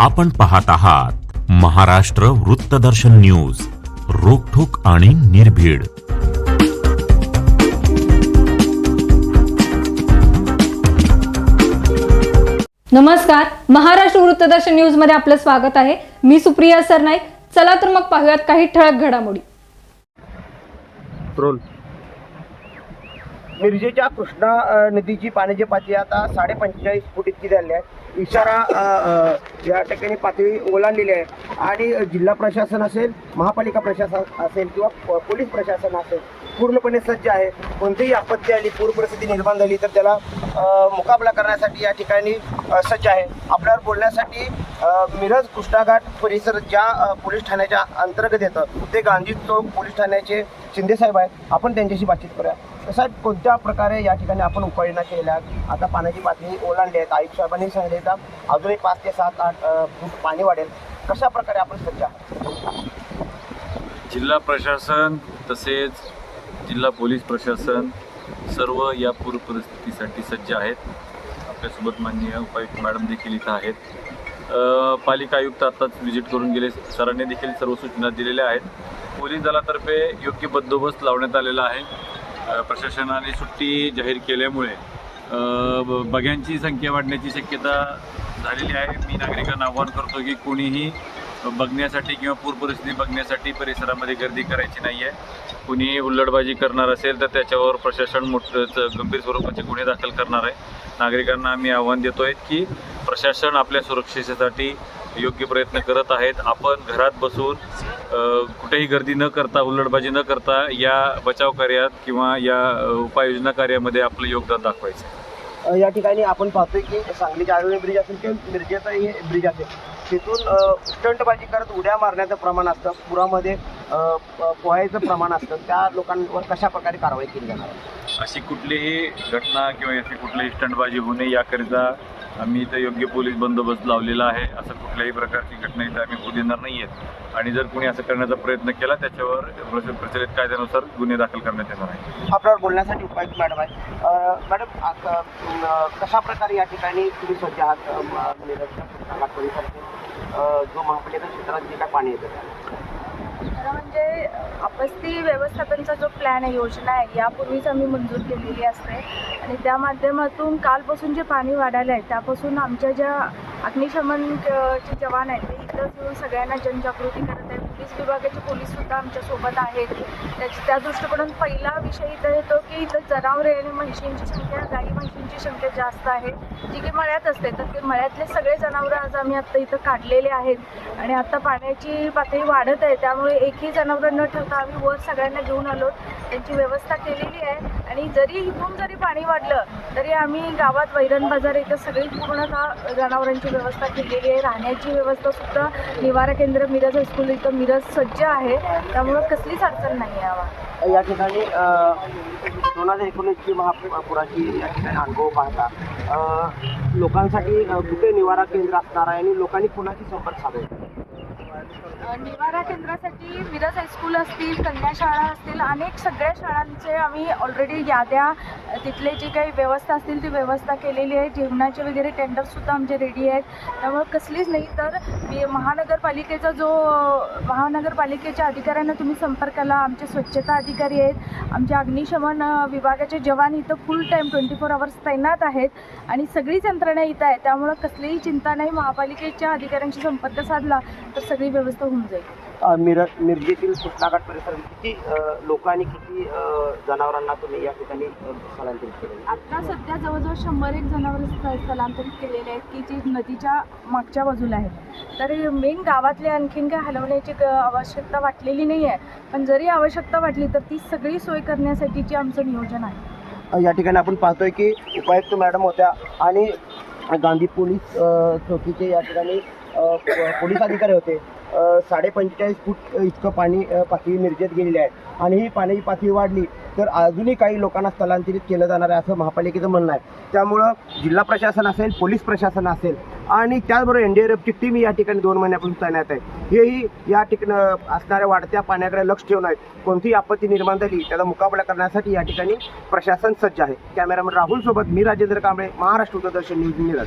आपण पाहत आहात महाराष्ट्र वृत्तदर्शन न्यूज रोखोक आणि निर्भीड. नमस्कार महाराष्ट्र वृत्तदर्शन न्यूजमध्ये आपलं स्वागत आहे. मी सुप्रिया सरनाईक. चला तर मग पाहूयात काही ठळक घडामोडी. मिरजेच्या कृष्णा नदीची पाण्याची पातळी आता साडे पंचेचाळीस फूट इतकी झाली आहे. इशारा या ठिकाणी पातळी ओलांडलेली आहे. आणि जिल्हा प्रशासन असेल महापालिका प्रशासन असेल किंवा प- पोलीस प्रशासन असेल पूर्णपणे सज्ज आहे. कोणतीही आपत्ती आली पूर परिस्थिती निर्माण झाली तर त्याला मुकाबला करण्यासाठी या ठिकाणी सज्ज आहे. आपल्यावर बोलण्यासाठी मिरज कृष्णाघाट परिसर ज्या पोलीस ठाण्याच्या अंतर्गत येतं ते गांधी चौक पोलीस ठाण्याचे शिंदे साहेब आहेत. आपण त्यांच्याशी बातचीत करूया. साहेब कोणत्या प्रकारे या ठिकाणी आपण उपाययोजना केल्या? आता पाण्याची पातळी ओलांडली आहेत. आयुक्त साहेबांनी सांगितले तर अजूनही पाच ते सात आठ फूट पाणी वाढेल. कशा प्रकारे आपण सज्ज आहात? जिल्हा प्रशासन तसेच जिल्हा पोलीस प्रशासन सर्व या पूर परिस्थितीसाठी सज्ज आहेत. आपल्यासोबत माननीय उपायुक्त मॅडम देखील इथं आहेत. पालिका आयुक्त आत्ताच व्हिजिट करून गेले. सरांनी देखील सर्व सूचना दिलेल्या आहेत. पोलीस दलातर्फे योग्य बंदोबस्त लावण्यात आलेला आहे. प्रशासनाने सुट्टी जाहीर केल्यामुळे ब- बघ्यांची संख्या वाढण्याची शक्यता झालेली आहे. मी नागरिकांना आवाहन करतो की कोणीही बघण्यासाठी किंवा पूर परिस्थिती बघण्यासाठी परिसरामध्ये गर्दी करायची नाही आहे कुणीही हुल्लडबाजी करणार असेल तर त्याच्यावर प्रशासन मोठं गंभीर स्वरूपाचे गुन्हे दाखल करणार आहे. नागरिकांना आम्ही आव्हान देतो आहे की प्रशासन आपल्या सुरक्षेसाठी योग्य प्रयत्न करत आहेत. आपण घरात बसून कुठेही गर्दी न करता हुल्लडबाजी न करता या बचाव कार्यात किंवा या उपाययोजना कार्यामध्ये आपलं योगदान दाखवायचं या ठिकाणी आपण पाहतोय की सांगली आरोग्य ब्रिज असेल किंवा मिरजेचा हे ब्रिज असेल तिथून स्टंटबाजी करत उड्या मारण्याचं प्रमाण असतं पुरामध्ये पोहायचं प्रमाण असतं त्या लोकांवर कशा प्रकारे कारवाई केली जाणार? अशी कुठलीही घटना किंवा अशी कुठलीही स्टंटबाजी होऊ नये याकरिता आम्ही इथं योग्य पोलीस बंदोबस्त लावलेला आहे असं कुठल्याही प्रकारची घटना इथं आम्ही होऊ देणार नाही आहेत आणि जर कोणी असं करण्याचा प्रयत्न केला त्याच्यावर प्रच- प्रचलित कायद्यानुसार गुन्हे दाखल करण्यात येणार आहे आपल्यावर बोलण्यासाठी उपायुक्त मॅडम आहे मॅडम कशा प्रकारे या ठिकाणी तुम्ही सज्ज आहात? अ, म- मिरजच्या कृष्णाघाट परिसरातील अ, जो महापालिका क्षेत्रात जे काय पाणी येतं त्याला? म्हणजे आपस्ती व्यवस्थापनचा जो प्लॅन आहे योजना आहे यापूर्वीच आम्ही मंजूर केलेली असते आणि त्या माध्यमातून कालपासून जे पाणी वाढायला आहे त्यापासून आमच्या ज्या अग्निशमन जे जवान आहेत ते एकत्रच येऊन सगळ्यांना जनजागृती करत आहे. पोलीस विभागाचे पोलीससुद्धा आमच्यासोबत आहेत. त्याच्या त्या दृष्टिकोनातून पहिला विषय इथं येतो की इथं जनावरे आणि म्हशींची संख्या गाई म्हशींची संख्या जास्त आहे. जी की मळ्यात असते. तर ते मळ्यातले सगळे जनावरं आज आम्ही आत्ता इथं काढलेले आहेत. आणि आत्ता पाण्याची पातळी वाढत आहे. त्यामुळे एकही जनावरं न ठेवता आम्ही वर सगळ्यांना घेऊन आलो. त्यांची व्यवस्था केलेली आहे. आणि जरी इथून जरी पाणी वाढलं तरी आम्ही गावात वैरण बाजार इथं सगळी पूर्णतः जनावरांची व्यवस्था केलेली आहे. राहण्याची व्यवस्था सुद्धा निवारा केंद्र मिरज हायस्कूल इथं मिरज सज्ज आहे. त्यामुळं कसलीच अडचण नाही आहे या ठिकाणी दोन हजार एकोणीसची महापुराची या ठिकाणी अनुभव पाहता. लोकांसाठी कुठे निवारा केंद्र असणार आहे आणि लोकांनी कुणाशी संपर्क साधायचा निवारा केंद्रासाठी मिरज हायस्कूल असतील कन्या शाळा असतील अनेक सगळ्या शाळांचे आम्ही ऑलरेडी याद्या. तिथले जी काही व्यवस्था असतील ती व्यवस्था केलेली आहे. जेवणाचे वगैरे टेंडरसुद्धा आमचे रेडी आहेत. त्यामुळे कसलीच नाही तर मी महानगरपालिकेचा जो महानगरपालिकेच्या अधिकाऱ्यांना तुम्ही संपर्काला आमचे स्वच्छता अधिकारी आहेत. आमचे अग्निशमन विभागाचे जवान इथं full time twenty four hours तैनात आहेत. आणि सगळीच यंत्रणा इथं आहे त्यामुळं कसलीही चिंता नाही. महापालिकेच्या अधिकाऱ्यांशी संपर्क साधला तर सगळी व्यवस्था होऊन जाईल. अ, मिरज मिरजेतील कृष्णाघाट परिसर किती अ, लोक आणि किती अ, जनावरांना तुम्ही या ठिकाणी अ, स्थलांतरित केलं आता सध्या जवळजवळ शंभर एक जनावर स्थलांतरित केलेले आहेत की जी नदीच्या मागच्या बाजूला आहेत तर मेन गावातले आणखीन काय हलवण्याची ग- आवश्यकता वाटलेली नाही आहे. पण जरी आवश्यकता वाटली तर ती सगळी सोय करण्यासाठीची आमचं नियोजन आहे. या ठिकाणी आपण पाहतोय की उपायुक्त मॅडम होत्या आणि गांधी पोलीस अ, चौकीचे या ठिकाणी अ, प- पोलीस अधिकारी होते. साडे पंचेचाळीस फूट इतकं पाणी पातळी मिरजेत गेलेली आहे. आणि ही पाण्याची पातळी वाढली तर अजूनही काही लोकांना स्थलांतरित केलं जाणार आहे असं महापालिकेचं म्हणणं आहे. त्यामुळं जिल्हा प्रशासन असेल पोलीस प्रशासन असेल आणि त्याचबरोबर एन डी आर एफची टीम या ठिकाणी दोन महिन्यापासून तैनात आहे. हेही या ठिकाणी असणाऱ्या वाढत्या पाण्याकडे लक्ष ठेवून आहेत कोणतीही आपत्ती निर्माण झाली त्याचा मुकाबला करण्यासाठी या ठिकाणी प्रशासन सज्ज आहे. कॅमेरामन राहुल सोबत मी राजेंद्र कांबळे महाराष्ट्र दूरदर्शन न्यूज मिरज.